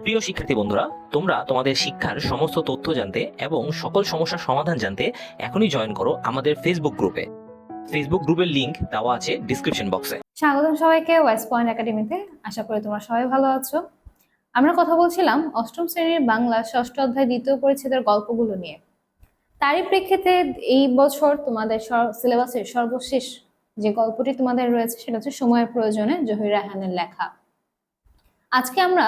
প্রিয় শিক্ষার্থী বন্ধুরা, তোমরা তোমাদের শিক্ষার সমস্ত তথ্য জানতে এবং সকল সমস্যার সমাধান জানতে এখনই জয়েন করো আমাদের ফেসবুক গ্রুপে ফেসবুক গ্রুপের লিংক দেওয়া আছে ডিসক্রিপশন বক্সে স্বাগতম সবাইকে ওয়েস্ট পয়েন্ট একাডেমিতে আশা করি তোমরা সবাই ভালো আছো। আমরা কথা বলছিলাম অষ্টম শ্রেণির বাংলা ষষ্ঠ অধ্যায় দ্বিতীয় পরিচ্ছেদের গল্পগুলো নিয়ে। তারই প্রেক্ষিতে এই বছর তোমাদের সিলেবাসের সর্বশেষ যে গল্পটি তোমাদের রয়েছে সেটা হচ্ছে সময়ের প্রয়োজনে জহির রায়হানের লেখা। আজকে আমরা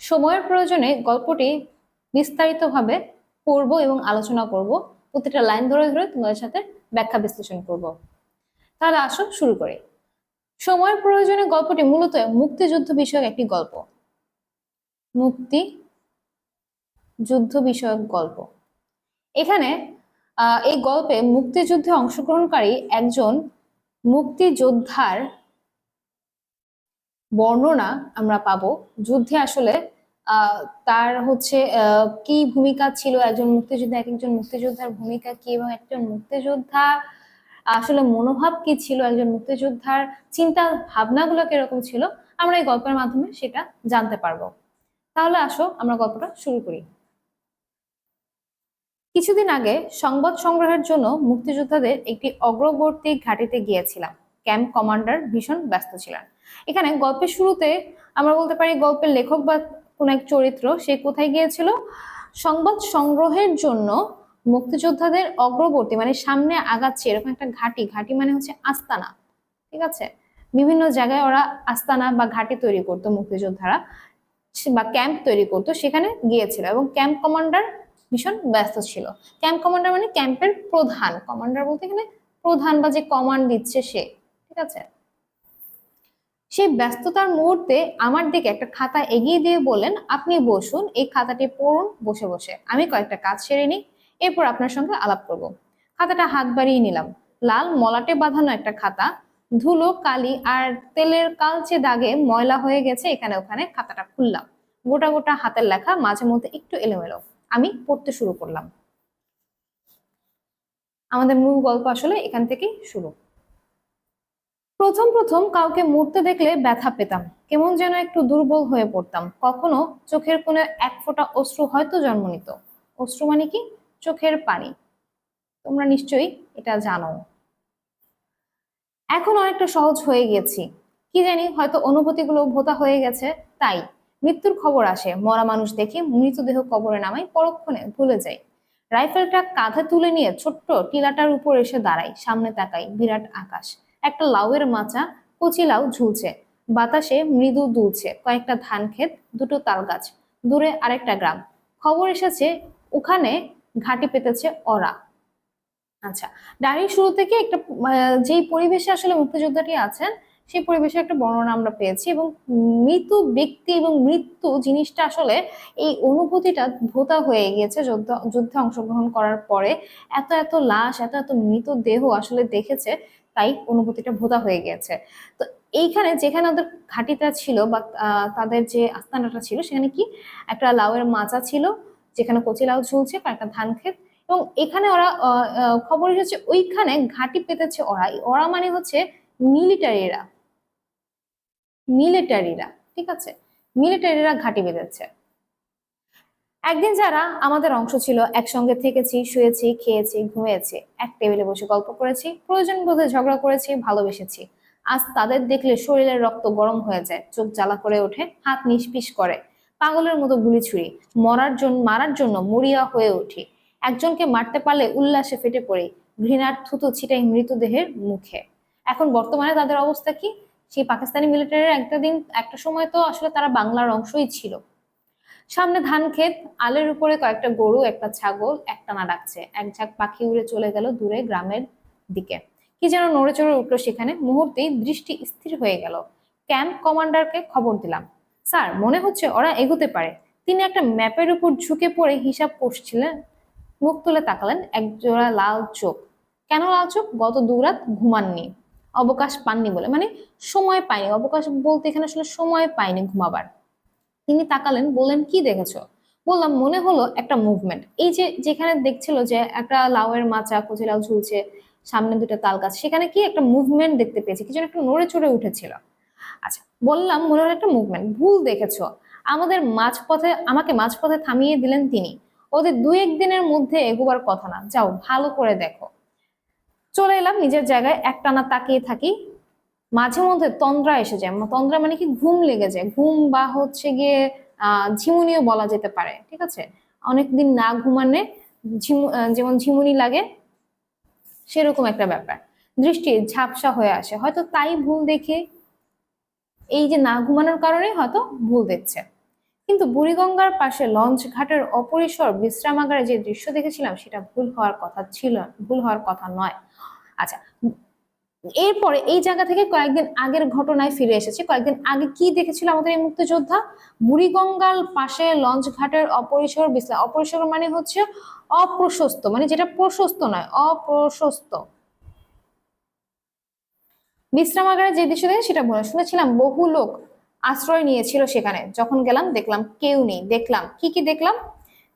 সময়ের প্রয়োজনে গল্পটি বিস্তারিতভাবে পড়ব এবং আলোচনা করব। প্রতিটা লাইন ধরে ধরে তোমাদের সাথে ব্যাখ্যা বিশ্লেষণ করব। তাহলে আসো শুরু করি। সময়ের প্রয়োজনে গল্পটি মূলত মুক্তিযুদ্ধ বিষয়ক একটি গল্প। মুক্তি যুদ্ধ বিষয়ক গল্প। এখানে এই গল্পে মুক্তিযুদ্ধে অংশগ্রহণকারী একজন মুক্তিযোদ্ধার বর্ণনা আমরা পাবো। যুদ্ধে আসলে তার হচ্ছে কি ভূমিকা ছিল একজন মুক্তিযোদ্ধা এক একজন মুক্তিযোদ্ধার ভূমিকা কি এবং একজন মুক্তিযোদ্ধা, আসলে মনোভাব কি ছিল একজন মুক্তিযোদ্ধার, চিন্তা ভাবনাগুলো কীরকম ছিল, আমরা এই গল্পের মাধ্যমে সেটা জানতে পারব। তাহলে আসো, আমরা গল্পটা শুরু করি। কিছুদিন আগে সংবাদ সংগ্রহের জন্য মুক্তিযোদ্ধাদের একটি অগ্রবর্তী ঘাটিতে গিয়েছিলাম। ক্যাম্প কমান্ডার ভীষণ ব্যস্ত ছিলেন। এখানে গল্পের শুরুতে আমরা বলতে পারি গল্পের লেখক বা কোন এক চরিত্র, সে কোথায় গিয়েছিল? সংবাদ সংগ্রহের জন্য মুক্তিযোদ্ধাদের অগ্রবর্তী মানে সামনে আগাচ্ছে, এরকম একটা ঘাটি। ঘাটি মানে হচ্ছে আস্তানা, ঠিক আছে? বিভিন্ন জায়গায় ওরা আস্তানা বা ঘাটি তৈরি করতো মুক্তিযোদ্ধারা, বা ক্যাম্প তৈরি করতো, সেখানে গিয়েছিল এবং ক্যাম্প কমান্ডার ভীষণ ব্যস্ত ছিল। ক্যাম্প কমান্ডার মানে ক্যাম্পের প্রধান। কমান্ডার বলতে এখানে প্রধান বা যে কমান্ড দিচ্ছে সে, ঠিক আছে? সেই ব্যস্ততার মুহূর্তে আমার দিকে একটা খাতা এগিয়ে দিয়ে বলেন আপনি বসুন, এই খাতাটি পড়ুন, বসে বসে। আমি কয়েকটা কাজ সেরে নিই, এরপর আপনার সঙ্গে আলাপ করব। খাতাটা হাত বাড়িয়ে নিলাম। লাল, মলাটে বাঁধানো একটা খাতা, ধুলো, কালি আর তেলের কালচে দাগে ময়লা হয়ে গেছে, এখানে ওখানে খাতাটা খুললাম। গোটা গোটা হাতের লেখা, মাঝে মধ্যে একটু এলোমেলো। আমি পড়তে শুরু করলাম। আমাদের মূল গল্প আসলে এখান থেকেই শুরু। প্রথম প্রথম কাউকে মরতে দেখলে ব্যথা পেতাম। কেমন যেন একটু দুর্বল হয়ে পড়তাম। কখনো চোখের কোণে এক ফোঁটা অশ্রু হয়তো জন্ম নিত। অশ্রু মানে কি? চোখের পানি। তোমরা নিশ্চয়ই এটা জানো। এখন অনেকটা সহজ হয়ে গেছি। কি জানি, হয়তো অনুভূতিগুলো ভোতা হয়ে গেছে। তাই মৃত্যুর খবর আসে। মরা মানুষ দেখে মৃতদেহ কবরে নামাই পরক্ষণে ভুলে যাই রাইফেলটা কাঁধে তুলে নিয়ে ছোট্ট টিলাটার উপর এসে দাঁড়াই সামনে তাকাই বিরাট আকাশ। একটা লাউয়ের মাচা, কচি লাউ ঝুলছে। বাতাসে মৃদু দুলছে। কয়েকটা ধান ক্ষেত, দুটো তাল গাছ। দূরে আরেকটা গ্রাম। খবর এসেছে, ওখানে ঘাটি পেতেছে ওরা আচ্ছা ডায়েরির শুরু থেকে একটা যেই পরিবেশে আসলে মুক্তিযোদ্ধাটি আছেন, সেই পরিবেশে একটা বর্ণনা আমরা পেয়েছি এবং মৃত ব্যক্তি এবং মৃত্যু জিনিসটা আসলে এই অনুভূতিটা ভোতা হয়ে গিয়েছে যুদ্ধ, যুদ্ধে অংশগ্রহণ করার পরে। এত এত লাশ, এত এত মৃত দেহ আসলে দেখেছে তাই অনুভূতিটা ভোতা হয়ে গিয়েছে তো এইখানে যেখানে ওদের ঘাটিটা ছিল বা তাদের যে আস্তানাটা ছিল, সেখানে কি একটা লাউয়ের মাচা ছিল, যেখানে কচি লাউ ঝুলছে কয়েকটা ধান ক্ষেত এবং এখানে ওরা খবর এসেছে ওইখানে ঘাটি পেতেছে ওরা। ওরা মানে হচ্ছে মিলিটারিরা। মিলিটারিরা, ঠিক আছে? মিলিটারিরা ঘাটি বেঁধেছে। একদিন যারা আমাদের অংশ ছিল, একসঙ্গে থেকেছি, শুয়েছি, খেয়েছি, ঘুমিয়েছি, এক টেবিলে বসে গল্প করেছি, প্রয়োজন বোধে ঝগড়া করেছি, ভালোবেসেছি। আজ তাদের দেখলে শরীরের রক্ত গরম হয়ে যায়, চোখ জ্বালা করে ওঠে, হাত নিষ্পিস করে। পাগলের মতো গুলি ছুরি মরার জন্য মারার জন্য মরিয়া হয়ে উঠি। একজনকে মারতে পারলে উল্লাসে ফেটে পড়ি, ঘৃণার থুতু ছিটাই মৃতদেহের মুখে। এখন বর্তমানে তাদের অবস্থা কি? সেই পাকিস্তানি মিলিটারির একটা দিন একটা সময় তো আসলে তারা বাংলার অংশই ছিল। সামনে ধান ক্ষেত, আলের উপরে কয়েকটা গরু, একটা ছাগল, একটানা ডাকছে। এক ঝাঁক পাখি উড়ে চলে গেল দূরে গ্রামের দিকে। কি যেন নড়ে চড়ে উঠল সেখানে। মুহূর্তেই দৃষ্টি স্থির হয়ে গেল। ক্যাম্প কমান্ডারকে খবর দিলাম। স্যার, মনে হচ্ছে ওরা এগোতে পারে। তিনি একটা ম্যাপের উপর ঝুঁকে পড়ে হিসাব কষছিলেন মুখ তুলে তাকালেন এক জোড়া লাল চোখ। কেন লাল চোখ? গত দুরাত ঘুমাননি। অবকাশ পাননি বলে। মানে সময় পায়নি অবকাশ বলতে এখানে আসলে সময় পায়নি ঘুমাবার। তিনি তাকালেন, বললেন, কি দেখেছ? বললাম, মনে হলো একটা মুভমেন্ট এই যে যেখানে দেখছিল যে একটা লাউয়ের মাচা, কচি লাউ ঝুলছে, সামনে দুটো তাল গাছ, সেখানে কি একটা মুভমেন্ট দেখতে পেয়েছি কিছু একটা নড়ে চড়ে উঠেছিল। আচ্ছা বললাম, মনে হলো একটা মুভমেন্ট ভুল দেখেছ। আমাদের মাঝপথে, আমাকে মাঝপথে থামিয়ে দিলেন তিনি। ওদের দুই একদিনের মধ্যে এগোবার কথা না। যাও, ভালো করে দেখো। চলে এলাম, নিজের জায়গায় একটানা তাকিয়ে থাকি। মাঝে মধ্যে তন্দ্রা এসে যায়। তন্দ্রা মানে কি ঘুম লেগে যায়। ঘুম বা হচ্ছে গিয়ে আহ ঝিমুনিও বলা যেতে পারে, ঠিক আছে? অনেকদিন না ঘুমানে যেমন ঝিমুনি লাগে, সেরকম একটা ব্যাপার। দৃষ্টি ঝাপসা হয়ে আসে। হয়তো তাই ভুল দেখে, এই যে না ঘুমানোর কারণে হয়তো ভুল দেখছে। কিন্তু বুড়িগঙ্গার পাশে লঞ্চ ঘাটের অপরিসর বিশ্রামাগারে যে দৃশ্য দেখেছিলাম, সেটা ভুল হওয়ার কথা ছিল, ভুল হওয়ার কথা নয়। আচ্ছা এরপরে এই জায়গা থেকে কয়েকদিন আগের ঘটনায় ফিরে এসেছি। কয়েকদিন আগে কি দেখেছিল আমাদের এই মুক্তিযোদ্ধা? বুড়িগঙ্গাল পাশে লঞ্চ ঘাটের অপরিসর বিশ্রাম অপরিসর মানে হচ্ছে অপ্রশস্ত মানে যেটা প্রশস্ত নয়, অপ্রশস্ত। বিশ্রামাগারে যে দৃশ্য দেখে সেটা বলে শুনেছিলাম বহু লোক আশ্রয় নিয়েছিল সেখানে। যখন গেলাম, দেখলাম কেউ নেই। দেখলাম, কি কি দেখলাম?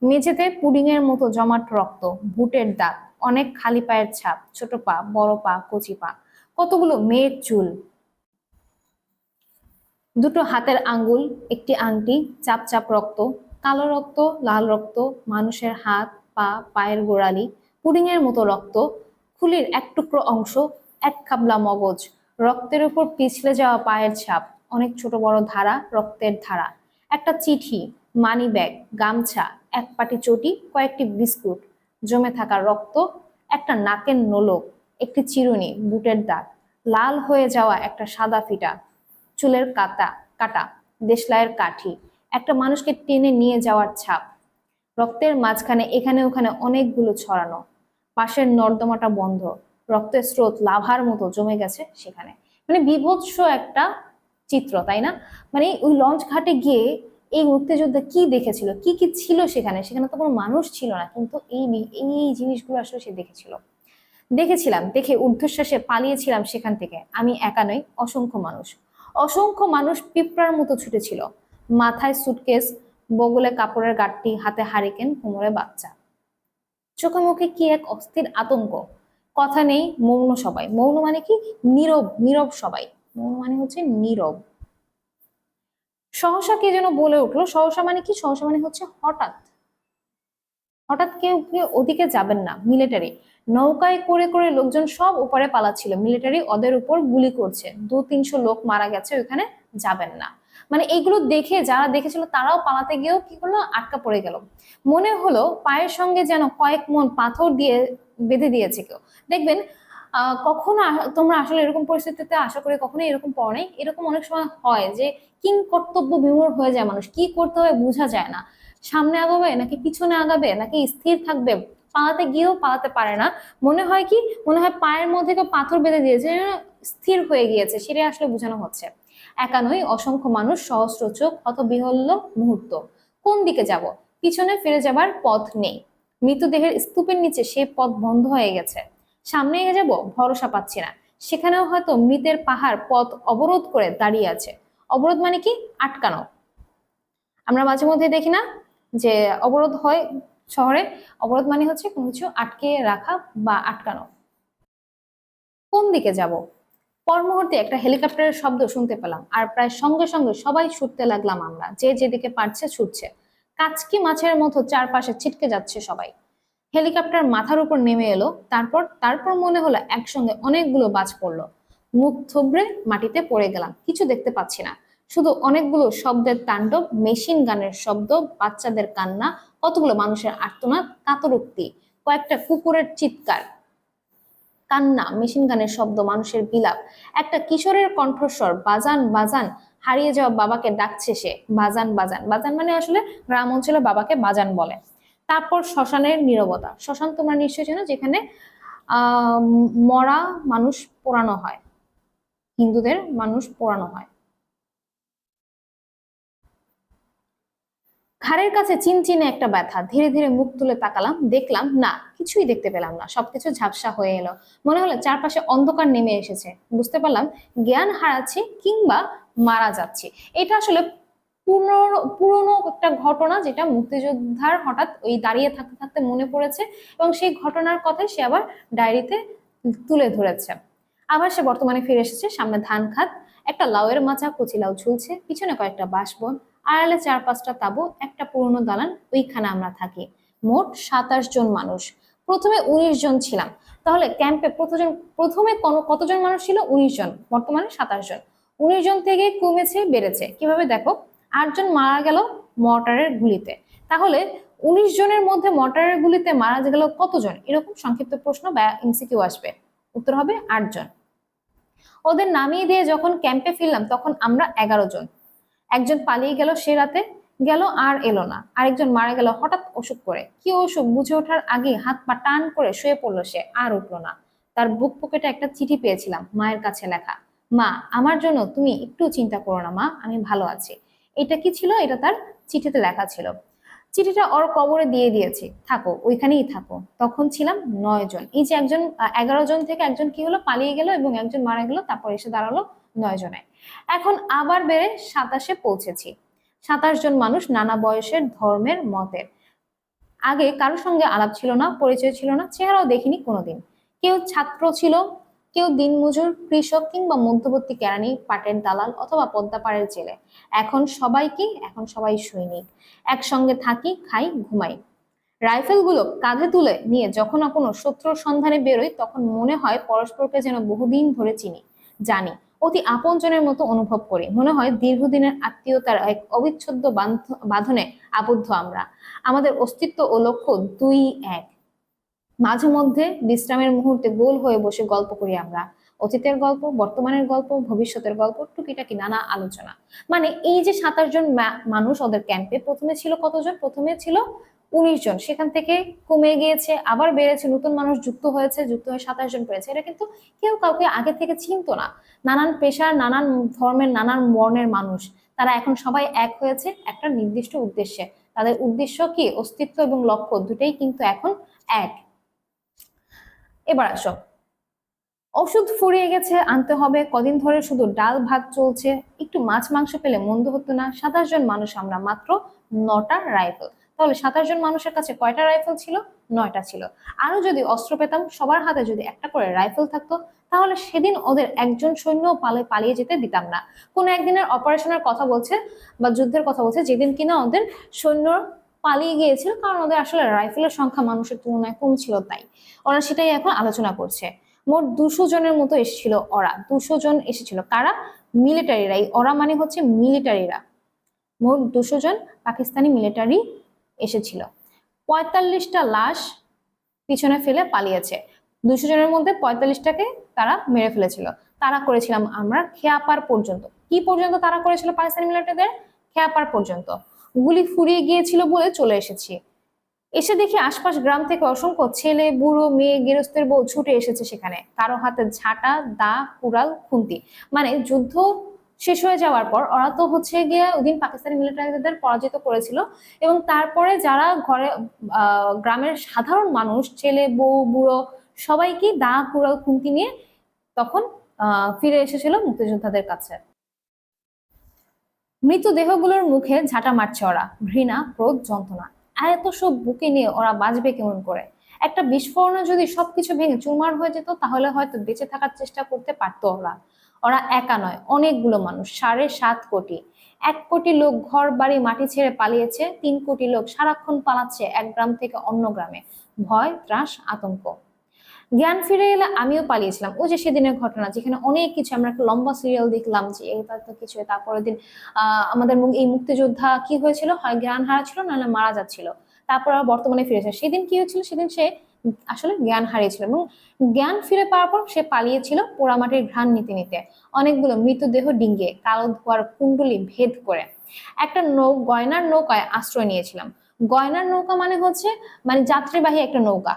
মেঝেতে পুডিং এর মতো জমাট রক্ত, বুটের দাগ, অনেক খালি পায়ের ছাপ, ছোট পা, বড় পা, কচি পা। কতগুলো মেয়ের চুল? দুটো হাতের আঙ্গুল, একটি আংটি চাপ চাপ রক্ত, কালো রক্ত, লাল রক্ত, মানুষের হাত, পা, পায়ের গোড়ালি পুডিং এর মতো রক্ত, খুলির এক টুকরো অংশ, এক খাবলা মগজ, রক্তের উপর পিছলে যাওয়া পায়ের ছাপ, অনেক ছোট বড় ধারা, রক্তের ধারা। একটা চিঠি, মানি ব্যাগ, গামছা, এক পাটি চটি, কয়েকটি বিস্কুট, জমে থাকা রক্ত, একটা নাকের নোলক একটি চিরুনি, বুটের দাগ, লাল হয়ে যাওয়া একটা সাদা ফিটা, চুলের কাতা, কাটা, দেশলাইয়ের কাঠি, একটা মানুষকে টেনে নিয়ে যাওয়ার ছাপ, রক্তের মাঝখানে, এখানে ওখানে অনেকগুলো ছড়ানো, পাশের নর্দমাটা বন্ধ, রক্তের স্রোত লাভার মতো জমে গেছে সেখানে। মানে বিভৎস একটা চিত্র, তাই না? মানে ওই লঞ্চ ঘাটে গিয়ে এই মুক্তিযোদ্ধা কি দেখেছিল, কি কি ছিল সেখানে? সেখানে তো কোনো মানুষ ছিল না, কিন্তু এই এই জিনিসগুলো আসলে সে দেখেছিল। দেখেছিলাম, দেখে ঊর্ধ্বশ্বাসে পালিয়েছিলাম সেখান থেকে। আমি একা নই, অসংখ্য মানুষ। অসংখ্য মানুষ পিঁপড়ার মতো ছুটেছিল। মাথায় সুটকেস বগলে কাপড়ের গাঁটটি, হাতে হারিকেন কোমরে বাচ্চা। চোখে মুখে কি এক অস্থির আতঙ্ক? কথা নেই, মৌন সবাই। মৌন মানে কি? নীরব নীরব সবাই। মৌন মানে হচ্ছে নীরব। সহসা কে যেন বলে উঠল, সহসা মানে কি? সহসা মানে হচ্ছে হঠাৎ। হঠাৎ কেউ কেউ ওদিকে যাবেন না মিলিটারি নৌকায় করে করে লোকজন সব উপরে পালাচ্ছিল। মিলিটারি ওদের উপর গুলি করছে। দু তিনশো লোক মারা গেছে, ওইখানে যাবেন না। মানে এইগুলো দেখে যারা দেখেছিল তারাও পালাতে গিয়েও কি করল? আটকা পড়ে গেল। মনে হলো পায়ের সঙ্গে যেন কয়েক মন পাথর দিয়ে বেঁধে দিয়েছে কেউ। দেখবেন কখনো তোমরা আসলে এরকম পরিস্থিতিতে আশা করি কখনো এরকম পড়ো নাই। এরকম অনেক সময় হয় যে কিং কর্তব্য বিমূঢ় হয়ে যায় মানুষ। কি করতে হবে বোঝা যায় না। সামনে আগাবে নাকি পিছনে আগাবে নাকি স্থির থাকবে পালাতে গিয়েও পালাতে পারে না। মনে হয় কি? মনে হয় পায়ের মধ্যে কেউ পাথর বেঁধে দিয়েছে স্থির হয়ে গিয়েছে। সেটাই আসলে বোঝানো হচ্ছে। একা নয় অসংখ্য মানুষ, সহস্র চোখ হতবিহল্য মুহূর্ত। কোন দিকে যাব? পিছনে ফিরে যাবার পথ নেই। মৃতদেহের স্তূপের নিচে সে পথ বন্ধ হয়ে গেছে। সামনে এগিয়ে যাব? ভরসা পাচ্ছি না। সেখানেও হয়তো মৃতের পাহাড় পথ অবরোধ করে দাঁড়িয়ে আছে। অবরোধ মানে কি? আটকানো। আমরা মাঝে মধ্যে দেখি না যে অবরোধ হয় শহরে অবরোধ মানে হচ্ছে কোনো কিছু আটকে রাখা বা আটকানো। কোন দিকে যাব? পর মুহূর্তে একটা হেলিকপ্টারের শব্দ শুনতে পেলাম, আর প্রায় সঙ্গে সঙ্গে সবাই ছুটতে লাগলাম আমরা, যে যেদিকে পারছে ছুটছে। কাচকি মাছের মতো চারপাশে ছিটকে যাচ্ছে সবাই। হেলিকপ্টার মাথার উপর নেমে এলো, তারপর তারপর মনে হলো একসঙ্গে অনেকগুলো বাজ পড়ল। মুখ থুবড়ে মাটিতে পড়ে গেলাম, কিছু দেখতে পাচ্ছি না। শুধু অনেকগুলো শব্দের তাণ্ডব, মেশিন গানের শব্দ, বাচ্চাদের কান্না কতগুলো মানুষের আর্তনাদ? কাতরোক্তি, কয়েকটা কুকুরের চিৎকার, কান্না, মেশিন গানের শব্দ, মানুষের বিলাপ। একটা কিশোরের কণ্ঠস্বর, বাজান বাজান, হারিয়ে যাওয়া বাবাকে ডাকছে সে, বাজান বাজান। বাজান মানে আসলে গ্রাম অঞ্চলে বাবাকে বাজান বলে। তারপর শ্মশানের নীরবতা। শ্মশান তোমরা নিশ্চয়ই জানো যেখানে মরা মানুষ পোড়ানো হয়। হিন্দুদের মানুষ পোড়ানো হয়। ঘাড়ের কাছে চিনচিনে একটা ব্যথা, ধীরে ধীরে মুখ তুলে তাকালাম, দেখলাম, না, কিছুই দেখতে পেলাম না, সবকিছু ঝাপসা হয়ে এলো। মনে হলো চারপাশে অন্ধকার নেমে এসেছে। বুঝতে পারলাম, জ্ঞান হারাচ্ছি কিংবা মারা যাচ্ছি। এটা আসলে পুরনো একটা ঘটনা যেটা মুক্তিযোদ্ধার হঠাৎ ওই দাঁড়িয়ে থাকতে থাকতে মনে পড়েছে এবং সেই ঘটনার কথাই সে আবার ডায়েরিতে তুলে ধরেছে। আবার সে বর্তমানে ফিরে এসেছে, সামনে ধান খাত একটা লাউয়ের মাচা, কচি লাউ ঝুলছে, পিছনে কয়েকটা বাঁশবন আড়ালে চার পাঁচটা তাবু, একটা পুরনো দালান, ওইখানে আমরা থাকি। মোট সাতাশ জন মানুষ। প্রথমে উনিশ জন ছিলাম। তাহলে ক্যাম্পে প্রথমজন প্রথমে কতজন মানুষ ছিল? উনিশ জন। বর্তমানে সাতাশ জন। উনিশ জন থেকে কমেছে, বেড়েছে। কীভাবে দেখো? আটজন মারা গেল মর্টারের গুলিতে। তাহলে উনিশ জনের মধ্যে মর্টারের গুলিতে মারা গেল কতজন? এরকম সংক্ষিপ্ত প্রশ্ন বা এমসিকিউ আসবে। উত্তর হবে আটজন ওদের নামিয়ে দিয়ে যখন ক্যাম্পে ফিরলাম, তখন আমরা এগারো জন। একজন পালিয়ে গেল সে রাতে, গেল আর এলো না। আরেকজন মারা গেল হঠাৎ অসুখ করে। কি অসুখ? বুঝে ওঠার আগে হাত পা টান করে শুয়ে পড়ল সে, আর উঠল না। তার বুক পকেটে একটা চিঠি পেয়েছিলাম, মায়ের কাছে লেখা, মা, আমার জন্য তুমি একটু চিন্তা করো না মা, আমি ভালো আছি। এটা কি ছিল? এটা তার চিঠিতে লেখা ছিল। চিঠিটা ওর কবরে দিয়ে দিয়েছি, থাকো, ওইখানেই থাকো। তখন ছিলাম নয় জন এই যে একজন, এগারো জন থেকে একজন কি হলো? পালিয়ে গেল এবং একজন মারা গেল, তারপর এসে দাঁড়াল নয় জনে এখন আবার বেড়ে সাতাশে পৌঁছেছি। সাতাশ জন মানুষ নানা বয়সের ধর্মের মতের। আগে কারোর সঙ্গে আলাপ ছিল না, পরিচয় ছিল না, চেহারাও দেখিনি কোনোদিন। কেউ ছাত্র ছিল, কেউ দিনমজুর, কৃষক কিংবা মধ্যবর্তী কেরানি পাটের দালাল অথবা পদ্মাপাড়ের জেলে। এখন সবাই কি? এখন সবাই সৈনিক। একসঙ্গে থাকি, খাই, ঘুমাই। রাইফেলগুলো কাঁধে তুলে নিয়ে যখন কোনো শত্রুর সন্ধানে বেরোই, তখন মনে হয় পরস্পরকে যেন বহুদিন ধরে চিনি, জানি। অতি আপনজনের মতো অনুভব করি। মনে হয় দীর্ঘদিনের আত্মীয়তার এক অবিচ্ছেদ্য বাঁধনে আবদ্ধ আমরা। আমাদের অস্তিত্ব ও লক্ষ্য দুই এক। মাঝে মধ্যে বিশ্রামের মুহূর্তে গোল হয়ে বসে গল্প করি আমরা। অতীতের গল্প, বর্তমানের গল্প, ভবিষ্যতের গল্প, টুকিটাকি নানা আলোচনা। মানে এই যে সাতাশ জন মানুষ ওদের ক্যাম্পে প্রথমে ছিল কতজন? প্রথমে ছিল উনিশ জন। সেখান থেকে কমে গিয়েছে, আবার বেড়েছে, নতুন মানুষ যুক্ত হয়েছে, যুক্ত হয়ে সাতাশ জন পেয়েছে। এটা কিন্তু কেউ কাউকে আগে থেকে চিনতো না। নানান পেশার, নানান ধর্মের, নানান বর্ণের মানুষ, তারা এখন সবাই এক হয়েছে একটা নির্দিষ্ট উদ্দেশ্যে। তাদের উদ্দেশ্য কি? অস্তিত্ব এবং লক্ষ্য দুটেই কিন্তু এখন এক। এবার আসো। ওষুধ ফুরিয়ে গেছে, আনতে হবে। কদিন ধরে শুধু ডাল ভাত চলছে। একটু মাছ মাংস পেলে মন্দ হতো না। সাতাশ জন মানুষ আমরা, মাত্র নটা রাইফেল। তাহলে সাতাশ জন মানুষের কাছে কয়টা রাইফেল ছিল? নয়টা ছিল। আরও যদি অস্ত্র পেতাম, সবার হাতে যদি একটা করে রাইফেল থাকতো, তাহলে সেদিন ওদের একজন সৈন্য পালে পালিয়ে যেতে দিতাম না। কোন একদিনের অপারেশনের কথা বলছে বা যুদ্ধের কথা বলছে, যেদিন কিনা ওদের সৈন্য পালিয়ে গিয়েছিল, কারণ ওদের আসলে রাইফেলের সংখ্যা মানুষের তুলনায় কম ছিল তাই। ওরা সেটাই এখন আলোচনা করছে। মোট দুশো জনের মতো এসেছিল ওরা। দুশো জন এসেছিল। কারা? মিলিটারিরাই ওরা মানে হচ্ছে মিলিটারিরা মোট দুশো জন পাকিস্তানি মিলিটারি এসেছিল। পঁয়তাল্লিশটা লাশ পিছনে ফেলে পালিয়েছে। দুশো জনের মধ্যে পঁয়তাল্লিশটাকে তারা মেরে ফেলেছিল। তারা করেছিলাম আমরা খেয়াপার পর্যন্ত। কি পর্যন্ত তারা করেছিল পাকিস্তানি মিলিটারিদের? খেয়াপার পর্যন্ত। গুলি ফুরিয়ে গিয়েছিল বলে চলে এসেছি। এসে দেখি আশপাশ গ্রাম থেকে অসংখ্য ছেলে, বুড়ো, মেয়ে, গেরস্তের বউ ছুটে এসেছে সেখানে। কারও হাতে ঝাঁটা, দা, কুড়াল, খুন্তি। মানে যুদ্ধ শেষ হয়ে যাওয়ার পর ওরা তো হচ্ছে গিয়ে ওদিন পাকিস্তানি মিলিটারিদের পরাজিত করেছিল এবং তারপরে যারা ঘরে গ্রামের সাধারণ মানুষ, ছেলে, বউ, বুড়ো সবাইকে দা, কুড়াল, খুন্তি নিয়ে তখন ফিরে এসেছিল মুক্তিযোদ্ধাদের কাছে। মৃতদেহগুলোর মুখে ঝাঁটা মারছে ওরা। ঘৃণা, ক্রোধ, যন্ত্রণা। এত সব বুকে নিয়ে ওরা বাঁচবে কেমন করে? একটা বিস্ফোরণে যদি সবকিছু ভেঙে চুরমার হয়ে যেত, তাহলে হয়তো বেঁচে থাকার চেষ্টা করতে পারতো ওরা। ওরা একা নয়, অনেকগুলো মানুষ, সাড়ে সাত কোটি। এক কোটি লোক ঘর, বাড়ি, মাটি ছেড়ে পালিয়েছে, তিন কোটি লোক সারাক্ষণ পালাচ্ছে এক গ্রাম থেকে অন্য গ্রামে। ভয়, ত্রাস, আতঙ্ক। জ্ঞান ফিরে এলে আমিও পালিয়েছিলাম। ওই যে সেদিনের ঘটনা, যেখানে অনেক কিছু আমরা একটা লম্বা সিরিয়াল দেখলাম যে এটা তো কিছু, তারপরের দিন আহ আমাদের এই মুক্তিযোদ্ধা কি হয়েছিল? হয় জ্ঞান হারাচ্ছিল নাহলে মারা যাচ্ছিল। তারপর আবার বর্তমানে ফিরেছে সেদিন কি হয়েছিল? সেদিন সে আসলে জ্ঞান হারিয়েছিল এবং জ্ঞান ফিরে পাওয়ার পর সে পালিয়েছিল পোড়ামাটির ঘ্রাণ নিতে নিতে। অনেকগুলো মৃতদেহ ডিঙ্গে, কালো ধোয়ার কুণ্ডলি ভেদ করে। একটা নৌ, গয়নার নৌকায় আশ্রয় নিয়েছিলাম। গয়নার নৌকা মানে হচ্ছে মানে যাত্রীবাহী একটা নৌকা,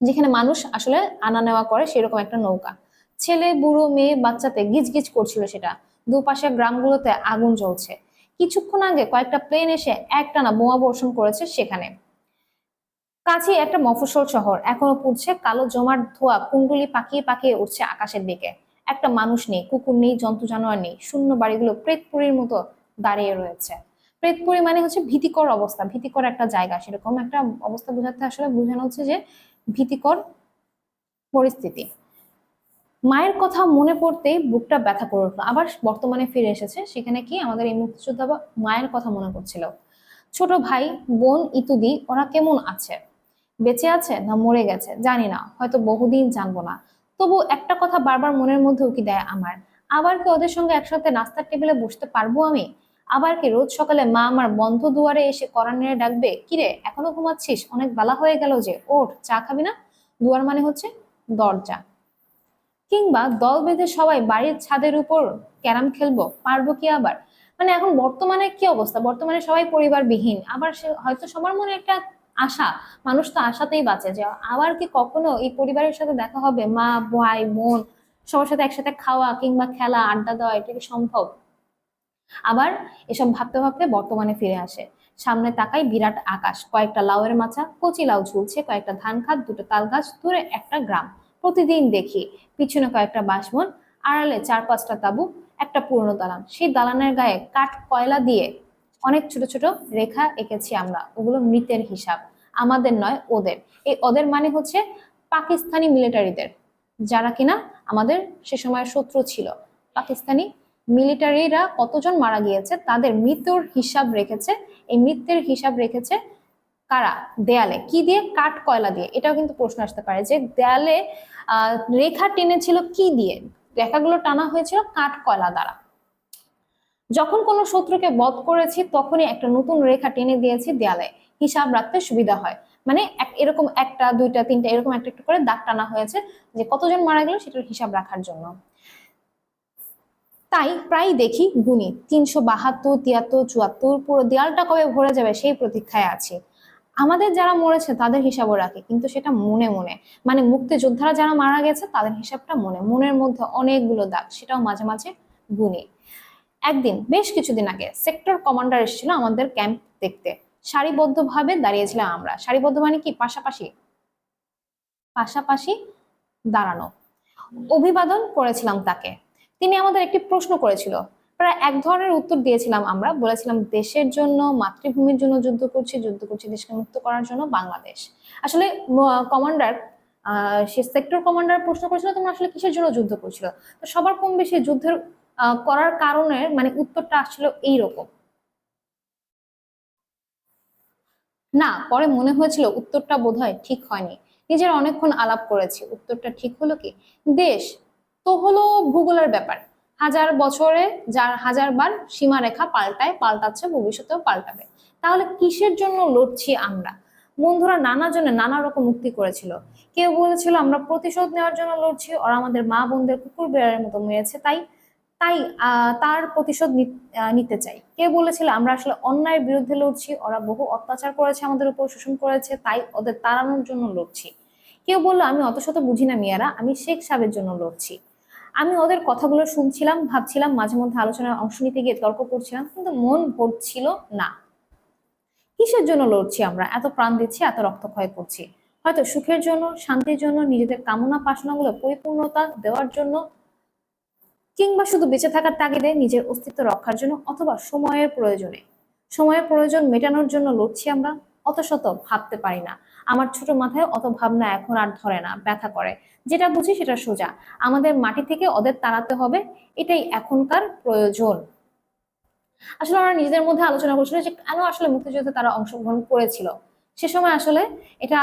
যেখানে মানুষ আসলে আনা নেওয়া করে সেরকম একটা নৌকা। ছেলে, বুড়ো, মেয়ে, বাচ্চাতে গিজ গিজ করছিল সেটা। দুপাশে গ্রামগুলোতে আগুন জ্বলছে। কিছুক্ষণ আগে কয়েকটা প্লেন এসে একটানা বোমা বর্ষণ করেছে সেখানে। কাছে একটা মফস্বল শহর। এখনও পুড়ছে কালো জমার ধোয়া, কুণ্ডলি পাকিয়ে পাকিয়ে উঠছে আকাশের দিকে। একটা মানুষ নেই, কুকুর নেই, জন্তু জানোয়ার নেই, শূন্য বাড়িগুলো প্রেতপুরীর মতো দাঁড়িয়ে রয়েছে। প্রেতপুরী মানে হচ্ছে ভীতিকর অবস্থা, ভীতিকর একটা জায়গা। সেরকম একটা অবস্থা বোঝাতে আসলে বোঝানো হচ্ছে যে ভীতিকর পরিস্থিতি। মায়ের কথা মনে পড়তেই বুকটা ব্যথা করে উঠল। আবার বর্তমানে ফিরে এসেছে। সেখানে কি আমাদের এই মুক্তিযোদ্ধা মায়ের কথা মনে পড়ছিল? ছোট ভাই, বোন, ইতুদি, ওরা কেমন আছে? বেঁচে আছে না মরে গেছে? জানি না, হয়তো বহুদিন জানব না। তবু একটা কথা বারবার মনের মধ্যে উকি দেয় আমার? আবার কি ওদের সঙ্গে একসাথে নাস্তার টেবিলে বসতে পারব আমি? আবার কি রোজ সকালে মা আমার বন্ধ দুয়ারে এসে করার নেড়ে ডাকবে কিরে এখনও ঘুমাচ্ছিস? অনেক বেলা হয়ে গেল যে, ওঠ, চা খাবি না? দুয়ার মানে হচ্ছে দরজা। কিংবা দল বেঁধে সবাই বাড়ির ছাদের উপর ক্যারাম খেলব, পারব কি আবার? মানে এখন বর্তমানে কি অবস্থা? বর্তমানে সবাই পরিবারবিহীন, আবার সে হয়তো সবার মনে একটা আশা, মানুষ তো আশাতেই বাঁচে। যে আবার কি কখনো এই পরিবারের সাথে দেখা হবে? মা, ভাই, বোন, সবার সাথে একসাথে খাওয়া কিংবা খেলা, আড্ডা দেওয়া, এটা কি সম্ভব? আবার এসব ভাবতে ভাবতে বর্তমানে ফিরে আসে। সামনে তাকাই বিরাট আকাশ। কয়েকটা লাউয়ের মাচা, কচি লাউ ঝুলছে, কয়েকটা ধান খাত, দুটো তাল গাছ, দূরে একটা গ্রাম। প্রতিদিন দেখি, পিছনে কয়েকটা বাঁশবন, আড়ালে চার পাঁচটা তাবু, একটা পুরনো দালান। সেই দালানের গায়ে কাঠ কয়লা দিয়ে অনেক ছোট ছোট রেখা এঁকেছি আমরা। ওগুলো মৃতের হিসাব। আমাদের নয়, ওদের। এই ওদের মানে হচ্ছে পাকিস্তানি মিলিটারিদের। যারা কিনা আমাদের সে সময় শত্রু ছিল। পাকিস্তানি মিলিটারিরা কতজন মারা গিয়েছে, তাদের মৃত্যুর হিসাব রেখেছে। এই মৃত্যুর হিসাব রেখেছে কারা? দেয়ালে। কি দিয়ে? কাঠ কয়লা দিয়ে। এটাও কিন্তু প্রশ্ন আসতে পারে যে দেয়ালে রেখা টেনেছিল কি দিয়ে? রেখাগুলো টানা হয়েছিল কাঠ কয়লা দ্বারা। যখন কোনো শত্রুকে বধ করেছি, তখনই একটা নতুন রেখা টেনে দিয়েছি দেয়ালে। হিসাব রাখতে সুবিধা হয়। মানে এরকম একটা, দুইটা, তিনটা, এরকম একটা একটা করে দাগ টানা হয়েছে যে কতজন মারা গেল সেটার হিসাব রাখার জন্য। তাই প্রায় দেখি গুণী, তিনশো বাহাত্তর, তিয়াত্তর, চুয়াত্তর, পুরো দেয়ালটা কবে ভরে যাবে সেই প্রতীক্ষায় আছে। আমাদের যারা মরেছে তাদের হিসাবও রাখে, কিন্তু সেটা মনে মনে। মানে মুক্তিযোদ্ধারা যারা মারা গেছে তাদের হিসাবটা মনে। মনের মধ্যে অনেকগুলো দাগ, সেটাও মাঝে মাঝে গুনি একদিন, বেশ কিছুদিন আগে সেক্টর কমান্ডার এসেছিল আমাদের ক্যাম্প দেখতে। সারিবদ্ধভাবে দাঁড়িয়েছিলাম আমরা। সারিবদ্ধ মানে কি? পাশাপাশি। পাশাপাশি দাঁড়ানো। অভিবাদন করেছিলাম তাকে। তিনি আমাদের একটি প্রশ্ন করেছিল। প্রায় এক ধরনের উত্তর দিয়েছিলাম আমরা। বলেছিলাম, দেশের জন্য, মাতৃভূমির জন্য যুদ্ধ করছি যুদ্ধ করছি দেশকে মুক্ত করার জন্য বাংলাদেশ। আসলে কমান্ডার সে সেক্টর কমান্ডার প্রশ্ন করেছিল, তোমরা আসলে কিসের জন্য যুদ্ধ করছিল? তো সবার কম বেশি যুদ্ধের করার কারণে মানে উত্তরটা আসছিল এইরকম। না, পরে মনে হয়েছিল উত্তরটা বোধহয় ঠিক হয়নি। নিজের অনেকক্ষণ আলাপ করেছি, উত্তরটা ঠিক হলো কি? দেশ, তো হলো ভূগোলের ব্যাপার। হাজার বছরে যার হাজার বার সীমারেখা পাল্টায়, পাল্টাচ্ছে, ভবিষ্যতেও পাল্টাবে। তাহলে কিসের জন্য লড়ছি আমরা? বন্ধুরা নানা জনে নানা রকম মুক্তি করেছিল। কেউ বলেছিল, আমরা প্রতিশোধ নেওয়ার জন্য লড়ছি, ওরা আমাদের মা বোনদের কুকুর বেড়ার মতো মেরেছে, তাই তাই তার প্রতিশোধ নিতে চাই। কেউ বলেছিল, আমরা আসলে অন্যায়ের বিরুদ্ধে লড়ছি, ওরা বহু অত্যাচার করেছে আমাদের উপর, শোষণ করেছে, তাই ওদের তাড়ানোর জন্য লড়ছি। কেউ বলল, আমি অত শত বুঝি না মিয়ারা, আমি শেখ সাহেবের জন্য লড়ছি। আমি ওদের কথাগুলো শুনছিলাম, ভাবছিলাম, মাঝে মধ্যে আলোচনায় অংশ নিতে গিয়ে তর্ক করছিলাম, কিন্তু মন ভরছিল না। কিসের জন্য লড়ছি আমরা? এত প্রাণ দিচ্ছি, এত রক্তক্ষয় করছি। হয়তো সুখের জন্য, শান্তির জন্য, নিজেদের কামনা বাসনাগুলো পরিপূর্ণতা দেওয়ার জন্য কিংবা শুধু বেঁচে থাকার তাগিদে নিজের অস্তিত্ব রক্ষার জন্য অথবা সময়ের প্রয়োজনে। সময়ের প্রয়োজন মেটানোর জন্য লড়ছি আমরা অত শত ভাবতে পারি না। আমার ছোট মাথায় অত ভাবনা এখন আর ধরে না, ব্যথা করে। যেটা বুঝি সেটা সোজা। আমাদের মাটি থেকে ওদের তাড়াতে হবে, এটাই এখনকার প্রয়োজন। আসলে ওরা নিজেদের মধ্যে আলোচনা করছিল যে কেন আসলে মুক্তিযুদ্ধে তারা অংশগ্রহণ করেছিল। সে সময় আসলে এটা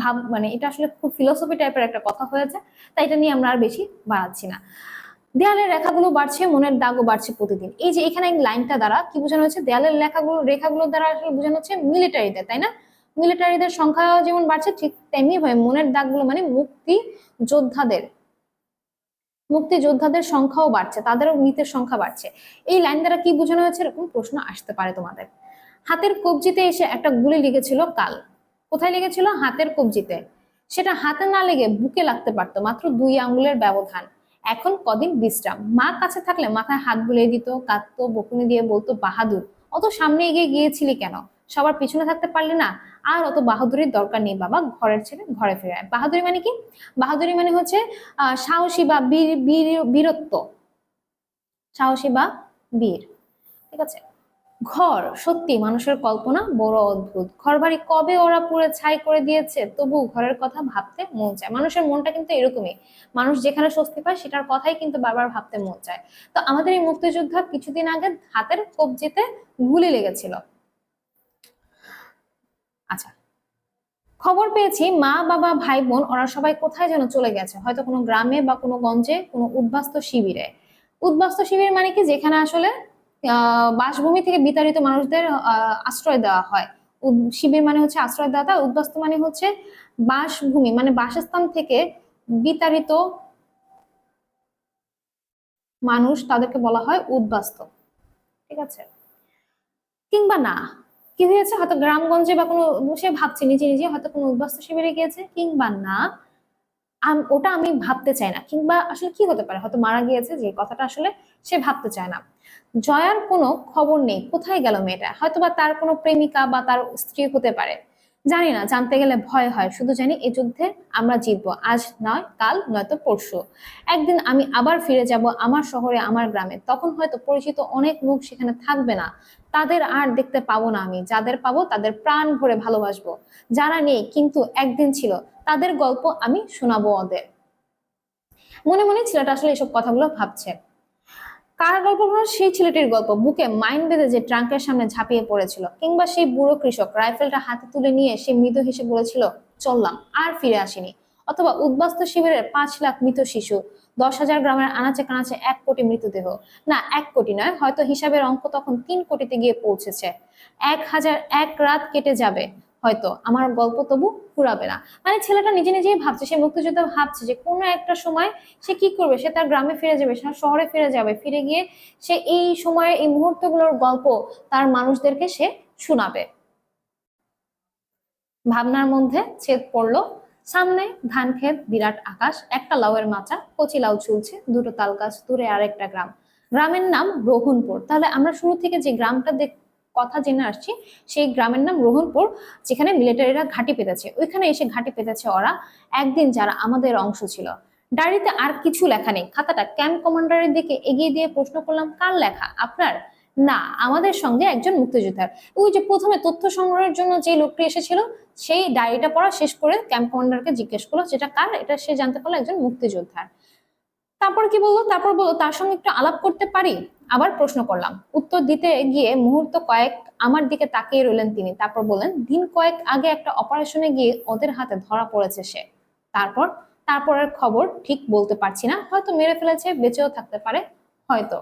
ভাব মানে এটা আসলে খুব ফিলোসফি টাইপের একটা কথা হয়েছে, তাই এটা নিয়ে আমরা আর বেশি বাড়াচ্ছি না। দেয়ালের রেখাগুলো বাড়ছে, মনের দাগও বাড়ছে প্রতিদিন। এই যে এখানে লাইনটা দ্বারা কি বোঝানো হচ্ছে? দেয়ালের লেখাগুলো রেখাগুলোর দ্বারা আসলে বোঝানো হচ্ছে মিলিটারিদের, তাই না? মিলিটারিদের সংখ্যা যেমন বাড়ছে, ঠিক তেমনি ভাবে মনের দাগগুলো মানে মুক্তি যোদ্ধাদের মুক্তি যোদ্ধাদের সংখ্যাও বাড়ছে, তাদেরও মৃতের সংখ্যা বাড়ছে। এই লাইন দ্বারা কি বোঝানো হয়েছে? এরকম প্রশ্ন আসতে পারে তোমাদের। হাতের কবজিতে এসে একটা গুলি লেগেছিল কাল। কোথায় লেগেছিল? হাতের কবজিতে। সেটা হাতে না লেগে বুকে লাগতে পারতো, মাত্র দুই আঙ্গুলের ব্যবধান। এখন কদিন বিশ্রাম? মা কাছে থাকলে মাথায় হাত বুলিয়ে দিত, কাঁদতো, বকুনি দিয়ে বলতো, বাহাদুর, অত সামনে এগিয়ে গিয়েছিলি কেন? সবার পিছনে থাকতে পারলি না? আর অত বাহাদুরির দরকার নেই বাবা, ঘরের ছেলে ঘরে ফিরে আয়। বাহাদুরি মানে কি? বাহাদুরি মানে হচ্ছে সাহসী বা বীর বীর, বীরত্ব। সাহসী বা বীর। ঠিক আছে? ঘর, সত্যি মানুষের কল্পনা বড় অদ্ভুত। ঘর বাড়ি কবে ওরা পুরো ছাই করে দিয়েছে তবু ঘরের কথা ভাবতে মন চায়। মানুষের মনটা কিন্তু এরকমই। মানুষ যেখানে স্বস্তি পায়, সেটার কথাই কিন্তু বারবার ভাবতে মন চায়। তো আমাদের এই মুক্তিযোদ্ধা কিছুদিন আগে হাতের কবজিতে গুলি লেগেছিল। আচ্ছা খবর পেয়েছি মা, বাবা, ভাই, বোন, ওরা সবাই কোথায় যেন চলে গেছে? হয়তো কোনো গ্রামে বা কোনো গঞ্জে কোনো উদ্বাস্ত শিবিরে। উদ্বাস্ত শিবির মানে কি? যেখানে আসলে বাসভূমি থেকে বিতাড়িত মানুষদের আশ্রয় দেওয়া হয়। শিবির মানে হচ্ছে আশ্রয় দাতা উদ্বাস্ত মানে হচ্ছে বাসভূমি মানে বাসস্থান থেকে বিতাড়িত মানুষ তাদেরকে বলা হয় উদ্বাস্ত। ঠিক আছে? কিংবা না, কি হয়েছে? হয়তো গ্রামগঞ্জে বা কোনো সে ভাবছে, নিজে নিজে হয়তো কোনো উদ্বাস্ত শিবিরে গিয়েছে, কিংবা না ওটা আমি ভাবতে চাই না। কিংবা আসলে কি হতে পারে? হয়তো মারা গিয়েছে, যে কথাটা আসলে সে ভাবতে চায় না। জয়ার কোনো খবর নেই, কোথায় গেল মেয়েটা? হয়তোবা তার কোনো প্রেমিকা বা তার স্ত্রী হতে পারে। জানি না, জানতে গেলে ভয় হয়। শুধু জানি এই যুদ্ধে আমরা জিতবো। আজ নয়, কাল নয়তো পরশু। একদিন আমি আবার ফিরে যাব আমার শহরে, আমার গ্রামে। তখন হয়তো পরিচিত অনেক মুখ সেখানে থাকবে না। তাদের আর দেখতে পাবো না আমি। যাদের পাবো তাদের প্রাণ ভরে ভালোবাসবো। যারা নেই কিন্তু একদিন ছিল, তাদের গল্প আমি শোনাবো ওদের। মনে মনে ছেলেটা আসলে এসব কথাগুলো ভাবছে। কার গল্প সেই ছেলেটির গল্প। বুকে মাইন বেঁধে যে ট্রাঙ্কের সামনে ঝাঁপিয়ে পড়েছিল, কিংবা সেই বুড়ো কৃষক রাইফেলটা হাতে তুলে নিয়ে সে মৃদু হেসে বলেছিল, চললাম, আর ফিরে আসিনি। অথবা উদ্বাস্ত শিবিরের পাঁচ লাখ মৃত শিশু দশ হাজার গ্রামের আনাচে কানাচে এক কোটি মৃতদেহ। না, এক কোটি নয়, হয়তো হিসাবের অঙ্ক তখন তিন কোটিতে গিয়ে পৌঁছেছে। এক হাজার এক রাত কেটে যাবে, হয়তো। আমার গল্প তবু ফুরাবে না। মানে ছেলেটা নিজে নিজেই ভাবছে, সে মুক্তিযোদ্ধা ভাবছে যে কোনো একটা সময় সে কি করবে? সে তার গ্রামে ফিরে যাবে, সে শহরে ফিরে যাবে, ফিরে গিয়ে সে এই সময়ে, এই মুহূর্তগুলোর গল্প তার মানুষদেরকে সে শোনাবে। ভাবনার মধ্যে ছেদ পড়ল সামনে ধান ক্ষেত, বিরাট আকাশ, একটা লাউয়ের মাচা, কচি লাউ ঝুলছে, দুটো তাল গাছ দূরে আরেকটা গ্রাম। গ্রামের নাম রোহনপুর। তাহলে আমরা শুরু থেকে যে গ্রামটা দেখ, কথা জেনে আসছি, সেই গ্রামের নাম রোহনপুর, যেখানে মিলিটারিরা ঘাঁটি পেতেছে। ওইখানে এসে ঘাঁটি পেতেছে ওরা, একদিন যারা আমাদের অংশ ছিল। ডায়েরিতে আর কিছু লেখা নেই। খাতাটা ক্যাম্প কমান্ডারের দিকে এগিয়ে দিয়ে প্রশ্ন করলাম, কার লেখা? আপনার? না, আমাদের সঙ্গে একজন মুক্তিযোদ্ধার। ওই যে প্রথমে তথ্য সংগ্রহের জন্য যে লোকটি এসেছিল, সেই ডায়েরিটা পড়া শেষ করে ক্যাম্প কমান্ডারকে জিজ্ঞেস করল যেটা কার, এটা সে জানতে পারল একজন মুক্তিযোদ্ধার। তারপর কি বলল? তারপর বলল, তার সঙ্গে একটু আলাপ করতে পারি? আবার প্রশ্ন করলাম। উত্তর দিতে গিয়ে মুহূর্ত কয়েক আমার দিকে তাকিয়ে রইলেন তিনি। তারপর বললেন, দিন কয়েক আগে একটা অপারেশনে গিয়ে ওদের হাতে ধরা পড়েছে সে। তারপর, তারপরের খবর ঠিক বলতে পারছি না। হয়তো মেরে ফেলেছে, বেঁচেও থাকতে পারে, হয়তো।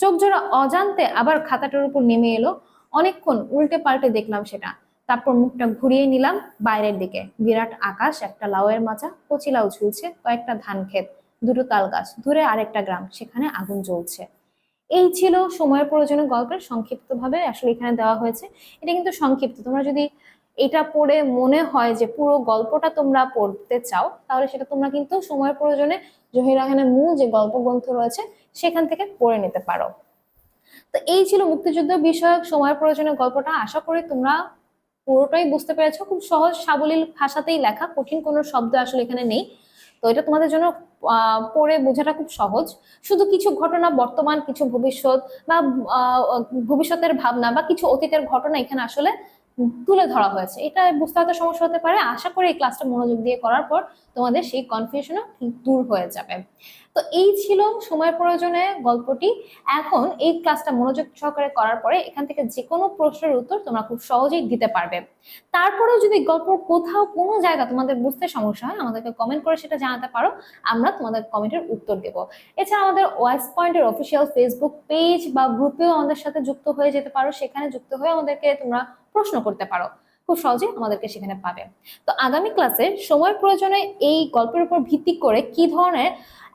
চোখ জোড়া অজান্তে আবার খাতাটার উপর নেমে এলো। অনেকক্ষণ উল্টে পাল্টে দেখলাম সেটা। তারপর মুখটা ঘুরিয়ে নিলাম বাইরের দিকে। বিরাট আকাশ, একটা লাউয়ের মাচা, কচি লাউ ঝুলছে, কয়েকটা ধান ক্ষেত, দুটো তাল গাছ, দূরে আরেকটা গ্রাম, সেখানে আগুন জ্বলছে। এই ছিল সময়ের প্রয়োজনে গল্পের সংক্ষিপ্তভাবে, আসলে এখানে দেওয়া হয়েছে। এটা কিন্তু সংক্ষিপ্ত। তোমরা যদি এটা পড়ে মনে হয় যে পুরো গল্পটা তোমরা পড়তে চাও, তাহলে সেটা তোমরা কিন্তু সময়ের প্রয়োজনে জহির রাহানের মূল যে গল্প গ্রন্থ রয়েছে সেখান থেকে পড়ে নিতে পারো। তো এই ছিল মুক্তিযুদ্ধ বিষয়ক সময়ের প্রয়োজনে গল্পটা। আশা করি তোমরা পুরোটাই বুঝতে পেরেছ। খুব সহজ সাবলীল ভাষাতেই লেখা, কঠিন কোনো শব্দ আসলে এখানে নেই। তো এটা তোমাদের জন্য পড়ে বোঝাটা খুব সহজ। শুধু কিছু ঘটনা, বর্তমান, কিছু ভবিষ্যৎ বা ভবিষ্যতের ভাবনা বা কিছু অতীতের ঘটনা এখানে আসলে তুলে ধরা হয়েছে। এটা বুঝতে হয়তো সমস্যা হতে পারে। আশা করি এই ক্লাসটা মনোযোগ দিয়ে করার পর তোমাদের সেই কনফিউশনও দূর হয়ে যাবে। তো এই ছিল সময় প্রয়োজনে গল্পটি। এখন এই ক্লাসটা মনোযোগ সহকারে করার পরে এখান থেকে যে কোনো প্রশ্নের উত্তর তোমরা খুব সহজেই দিতে পারবে। তারপরেও যদি গল্প কোথাও কোনো জায়গা তোমাদের বুঝতে সমস্যা হয়, আমাদেরকে কমেন্ট করে সেটা জানাতে পারো। আমরা তোমাদের কমেন্টের উত্তর দেব। এছাড়া আমাদের ওয়াইস পয়েন্টের অফিসিয়াল ফেসবুক পেজ বা গ্রুপেও আমাদের সাথে যুক্ত হয়ে যেতে পারো। সেখানে যুক্ত হয়ে আমাদেরকে তোমরা প্রশ্ন করতে পারো। খুব সহজে আমাদেরকে সেখানে পাবে। তো আগামী ক্লাসে সময় প্রয়োজনে এই গল্পের উপর ভিত্তি করে কি ধরনের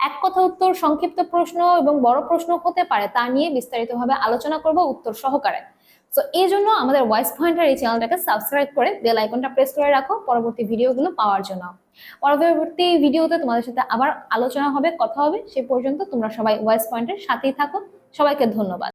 এক কথা উত্তর, সংক্ষিপ্ত প্রশ্ন এবং বড় প্রশ্ন হতে পারে তা নিয়ে বিস্তারিতভাবে আলোচনা করব উত্তর সহকারে। তো এই জন্য আমাদের ভয়েস পয়েন্টার এই চ্যানেলটাকে সাবস্ক্রাইব করে বেল আইকনটা প্রেস করে রাখো পরবর্তী ভিডিওগুলো পাওয়ার জন্য। পরবর্তী ভিডিওতে তোমাদের সাথে আবার আলোচনা হবে, কথা হবে, সে পর্যন্ত তোমরা সবাই ভয়েস পয়েন্টের সাথেই থাকো। সবাইকে ধন্যবাদ।